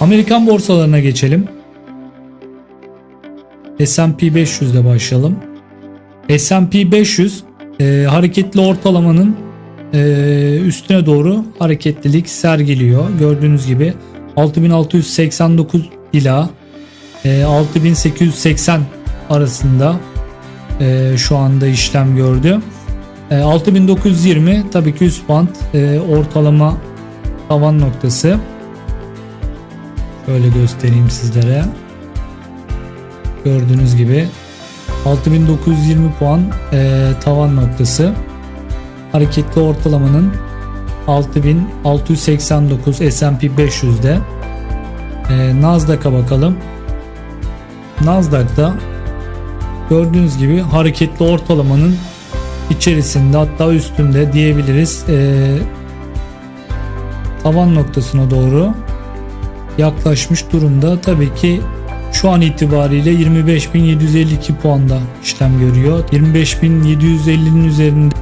Amerikan borsalarına geçelim. S&P 500 ile başlayalım. S&P 500 e, hareketli ortalamanın e, üstüne doğru hareketlilik sergiliyor. Gördüğünüz gibi 6689 ila e, 6880 arasında e, şu anda işlem gördü. E, 6920 tabii ki üst band e, ortalama tavan noktası. Şöyle göstereyim sizlere. Gördüğünüz gibi 6920 puan e, tavan noktası. Hareketli ortalamanın 6689 S&P 500'de. E, Nasdaq'a bakalım. Nasdaq'ta gördüğünüz gibi hareketli ortalamanın içerisinde hatta üstünde diyebiliriz. E, tavan noktasına doğru yaklaşmış durumda. Tabii ki şu an itibariyle 25.752 puanda işlem görüyor. 25.750'nin üzerinde